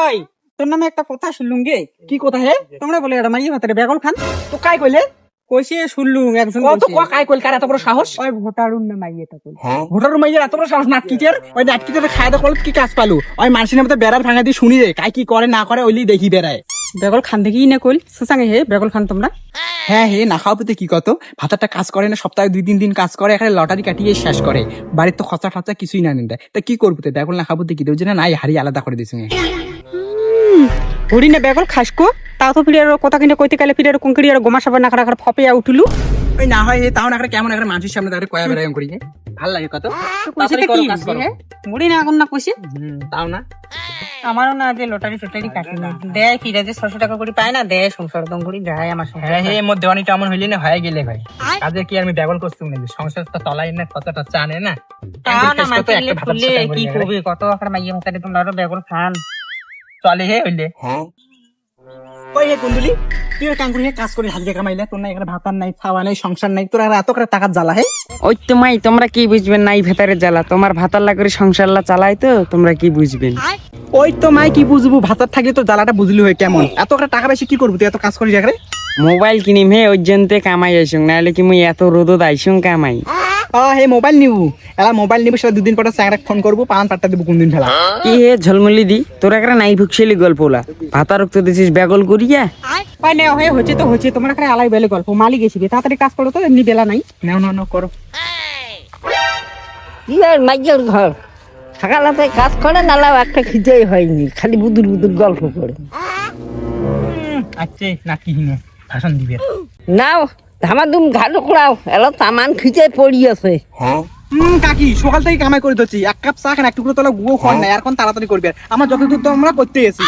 ওই তোর নামে একটা কথা শুনলুম গে। কি কথা হে? তোমরা বলে এটা মাইয়ে বেগল খান। তো কাই কইলে? কইছে শুনলুম একজন কত তো ক কাই কইল? কার এত বড় সাহস? ওই ভোটারুন না মাইয়েটা কইল ভোটারুন মাইয়ে এত বড় সাহস নাটকিটের ওই নাটকিটের খায় দা কল কি কাজ পালু? ওই মানুষের মধ্যে বেড়ার ভাঙা দিয়ে শুনি রে। কাই কি করে না করে ওইলি দেখি বেড়ায়। বেগল খান দেখি না কইল সুসাঙ্গে হে বেগল খান তোমরা? হ্যাঁ হে, না খাওয়া পেতে কি কত? ভাতাটা কাজ করে না, সপ্তাহে দুই তিন দিন কাজ করে, এখানে লটারি কাটিয়ে শেষ করে। বাড়ির তো খরচা খরচা কিছুই না নিতে তা কি করব তো? বেগল না খাব কি? দেবো যে না হারিয়ে আলাদা করে দিয়েছে হরি না বেগল খাসকো তাও তো ফিরে কথা কিনে কইতে কালে ফিরে কুঙ্কড়ি আর গোমা সাবা নাকড়া করে ফপে উঠলু। ওই না হয় তাও না করে কেমন একটা মানুষের সামনে দাঁড়িয়ে কয়া বেড়াই করি ভালো লাগে কত? করো। মুড়ি না এখন না কইছে? তাও না। আমারও না যে লটারি টটারি কাটি না দেয় ফিরে যে ছশো টাকা করে পায় না দেয় সংসার করে দেয় আমার সংসার হ্যাঁ হে মোর দেওয়ানিটা এমন হইলে না হয়ে গেলে ভাই কাজে কি আমি বেগল করছি নাকি? সংসার তো তলাই না কতটা চানে না? তাও না মাইকে ফুলে কি করে করবে? কত আকার মাইয়ে ভাতারে তোমরা আরও বেগল খান। চলে হে হইলে। ওই হে কুন্দুলি? তুই কাঙ্কুরি কাজ করে হাজিরা কামাইলে তোর না এখানে ভাতার নাই খাওয়া নাই সংসার নাই তোর আর এত করে টাকার জ্বালা হে? ওই তো মাই তোমরা কি বুঝবেন নাই ভেতরে জ্বালা? তোমার ভাতাল্লা করে সংসারলা চালাই তো তোমরা কি বুঝবেন? ওই তো মাই কি বুঝব ভাতার থাকলে তো জ্বালাটা বুঝলি হয় কেমন? এত করে টাকা বেশি কি করব তুই এত কাজ করিস এখানে? মোবাইল কিনিম হে ওই কামাই আইসুং নাহলে কি মুই এত রোদত আইসুং কামাই? হে মোবাইল নিবু। এলা মোবাইল নিবু সেটা দুদিন পরে স্যাংরা ফোন করব পান পাট্টা দেবো কোনদিন ফেলা। কি হে ঝলমলি দি? তোর একটা নাই ভুকশালি গল্পলা ভাতা রক্ত দিছিস বেগল করিয়া? ওই নে হয়ে হচ্ছে তো হচ্ছে তোমরা এখানে আলাই বেলে গল্প। মালিক এসে তাড়াতাড়ি কাজ করো তো এমনি বেলা নাই। নাও নাও নাও করো। কি আর মাইয়ের ঘর? সকালাতে কাজ করে নালাও একটা খিদেই হয়নি খালি বুদুর বুদুর গল্প করে। আচ্ছা না কি হিনে। ভাষণ দিবে। নাও ধামাধুম ঘাটো করাও এলো তামান খিচে পড়ি আছে। হুম কাকি সকাল থেকে কামাই করে দিচ্ছি এক কাপ চা খান একটু করে তোলা নাই আর কোন তাড়াতাড়ি করবে আমার যতদূর তো আমরা করতে এসি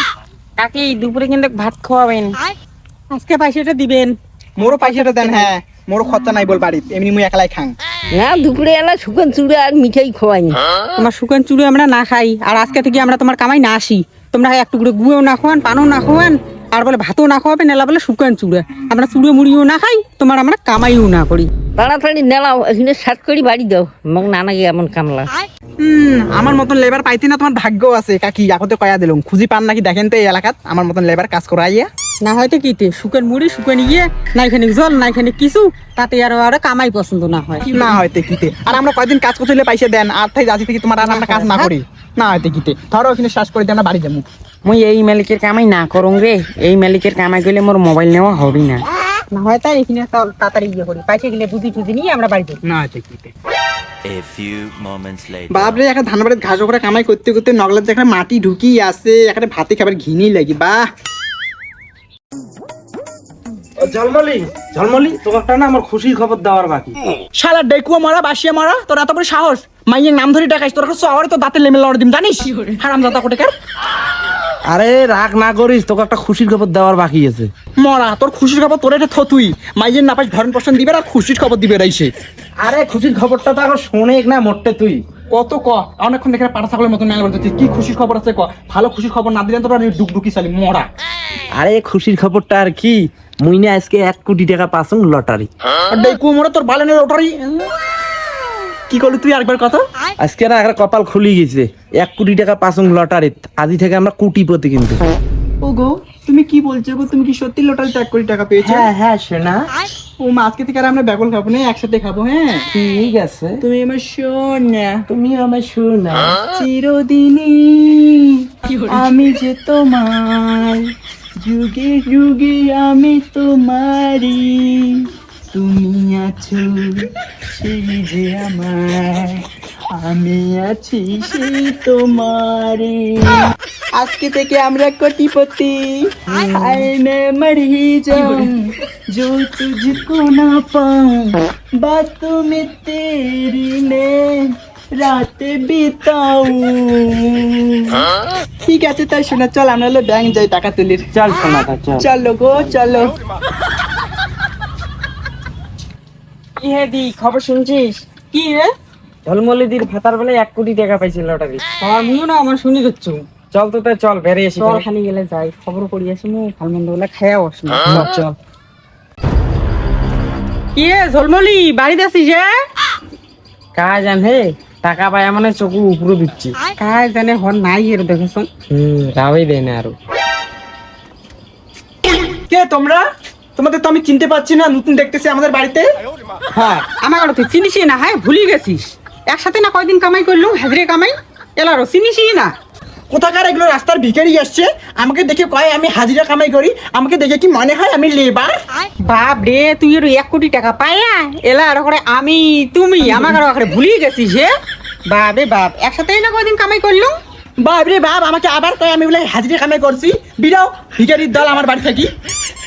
কাকি দুপুরে কিন্তু ভাত খাওয়াবেন। আজকে পয়সাটা দিবেন। মোরও পয়সাটা দেন হ্যাঁ। মোরও খরচা নাই বল বাড়িতে। এমনি মুই একলাই খাং। না দুপুরে এলা শুকন চুড়ে আর মিঠাই খোয়াইনি। তোমার শুকান চুড়ে আমরা না খাই আর আজকে থেকে আমরা তোমার কামাই না আসি। তোমরা এক টুকরো গুয়েও না খাওয়ান পানও না খাওয়ান আর বলে ভাতও না খাওয়াবেন এলা বলে শুকান চুড়ে। আমরা চুড়ে মুড়িও না খাই তোমার আমরা কামাইও না করি। তাড়াতাড়ি নেলাও এখানে সাত করে বাড়ি দাও। মোক নানাকে এমন কামলা। হুম আমার মতন লেবার পাইতি না তোমার ভাগ্য আছে। কাকি আগতে কয়া দিলুম খুঁজি পান নাকি দেখেন তো এই এলাকাত আমার মতন লেবার কাজ করাইয়া। না হয়তো কিতে শুকান মুড়ি শুকান ইয়ে না এখানে জল না এখানে কিছু তাতে আর আর কামাই পছন্দ না হয়। না হয়তো কিতে আর আমরা কয়দিন কাজ করতে পয়সা দেন আর তাই যাচ্ছি থেকে তোমার আর আমরা কাজ না করি। না হয়তো কিতে ধরো ওখানে শ্বাস করে দিয়ে আমরা বাড়ি যাব। মুই এই মালিকের কামাই না করুং রে। এই মালিকের কামাই করলে মোর মোবাইল নেওয়া হবে না। না হয় তাই এখানে তাড়াতাড়ি ইয়ে করি। পয়সা গেলে বুঝি টুজি নিয়ে আমরা বাড়ি যাই। না হয়তো কিতে A few moments later. বাপরে একটা ধান বাড়ির ঘাস করে কামাই করতে করতে নগলার যেখানে মাটি ঢুকি আছে এখানে ভাতে খাবার ঘিনি লাগি বাহ! ঝলমলি ঝলমলি তোমারটা না আমার খুশির খবর দেওয়ার বাকি। শালা ডেকুয়া মারা বাসিয়া মারা তোর এত বড় সাহস? মাইয়ের নাম ধরে ডাকাইস তোর কাছে আবার তো দাঁতে লেমে লড় দিম জানিস? হারাম দাদা কোটে কার আরে রাগ না করিস তোকে একটা খুশির খবর দেওয়ার বাকি আছে। মরা তোর খুশির খবর তোর এটা থতুই। মাইয়ের নাপাস ভরণ পোষণ দিবে আর খুশির খবর দিবে রাইছে আরে খুশির খবরটা তো এখন শোনে না মোটে তুই। কত ক? অনেকক্ষণ দেখে পাটা ছাগলের মতন মেলা বলতে কি খুশির খবর আছে ক? ভালো খুশির খবর না দিলে তোর ডুকডুকি চালি মরা। আরে খুশির খবরটা আর কি? মুই না আজকে এক কোটি টাকা পাসুং লটারি। আর ডেকু মরা তোর বালেনের লটারি। কি করলি তুই আরেকবার কথা? আজকে না একটা কপাল খুলি গেছে। এক কোটি টাকা পাসুং লটারি। আজি থেকে আমরা কোটিপতি কিন্তু। ও গো তুমি কি বলছো গো? তুমি কি সত্যি লটারি এক কোটি টাকা পেয়েছ? হ্যাঁ শোনা ও মা আজকে থেকে আর আমরা বেগুন খাব না একসাথে খাব হ্যাঁ? ঠিক আছে। তুমি আমার সোনা। তুমি আমার শোনা চিরদিনই আমি যে তোমার যুগে যুগে আমি তোমারই। তুমি আছো আছি যে আমার আমি আছি সেই তোমার। আজকে থেকে আমরা কোটিপতি। আইনে মরি যাম जो तुझको ना पाऊं বা তুমি तेरी में রাত বিতাও। ঠিক আছে তাই শোনা চল আমরা হলো ব্যাংক যাই টাকা তুলির। চল শোনা চল। চলো গো চলো। কি হে দি খবর শুনছিস? কি রে? ঝলমলি দির ভাতার বেলায় এক কোটি টাকা পাইছিল লটারি। আমার মুও না আমার শুনি দিচ্ছ চল তো তাই চল বেরিয়ে আসি চল খালি গেলে যাই খবর করি আসি মু ভালো মন্দ বলে খাইয়া আসি চল কি রে ঝলমলি বাড়িতে আছিস যে কাজ আন হে টাকা পায় মানে চকু উপরে দিচ্ছি। কাজ জানে হন নাই এর দেখেছ? হুম তাওই দেয় না আরও। কে তোমরা? তোমাদের তো আমি চিনতে পারছি না নতুন দেখতেছি আমাদের বাড়িতে। হ্যাঁ আমার কারও তুই চিনিস না হ্যাঁ ভুলি গেছিস। একসাথে না কয়দিন কামাই করলুম হাজরে কামাই? এলারও চিনিস না। কোথাকার এগুলো রাস্তার ভিখারি আসছে? আমাকে দেখে কয় আমি হাজিরা কামাই করি। আমাকে দেখে কি মনে হয় আমি লেবার বাপ রে তুই এর এক কোটি টাকা পায়া এলা আর করে আমি তুমি আমার কারও আখরে ভুলি গেছিস হে? বাপ রে বাপ একসাথেই না কয়দিন কামাই করলুম? বাপ রে বাপ আমাকে আবার কয় আমি বলে হাজিরে কামে করছি। বিরাও ভিখারির দল আমার বাড়ি থাকি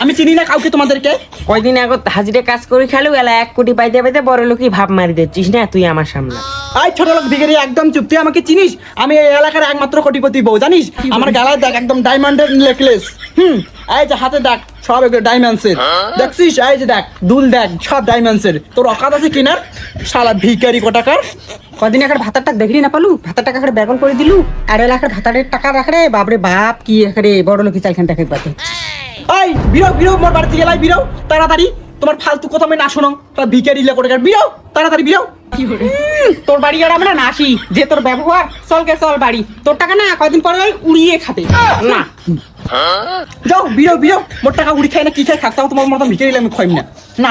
আমি চিনি না কাউকে তোমাদেরকে। কয়দিন আগে হাজিরে কাজ করি খেলো এলা এক কোটি পাইতে পাইতে বড় লোকই ভাব মারি দিচ্ছিস না তুই আমার সামনে? আই ছোট লোক ভিখারি একদম চুপ। তুই আমাকে চিনিস? আমি এই এলাকার একমাত্র কোটিপতি বউ জানিস? আমার গালায় দেখ একদম ডায়মন্ডের নেকলেস হুম এই যে হাতে দেখ। সব এগুলো ডায়মন্ডসের দেখছিস? এই যে দেখ দুল দেখ সব ডায়মন্ডসের তোর অকাত আছে কিনার শালা ভিখারি কোটাকার। কদিন একার ভাতারটা দেখলি না পালু? ভাতার টাকা করে বেগল করে দিলু? আর এলাকার ভাতারের টাকা রাখরে বাপরে বাপ কি এখানে বড় লোকি চাইখান টাকা পাতে এই বিরো বিরো মোর বাড়ি থেকে এলাই বিরো তাড়াতাড়ি। তোমার ফালতু কথা আমি না শোনো। তা ভিখারি লে কোটাকার। বিরো তাড়াতাড়ি বিরো। তোর বাড়ি আর আমরা না আসি। যে তোর ব্যবহার চলকে চল বাড়ি। তোর টাকা না কয়দিন পরে উড়িয়ে খাবে। না। যাও বিরো বিরো মোট টাকা উড়ি খাই না কি খাই খাকতাম তোমার মতো লে আমি খাইম না না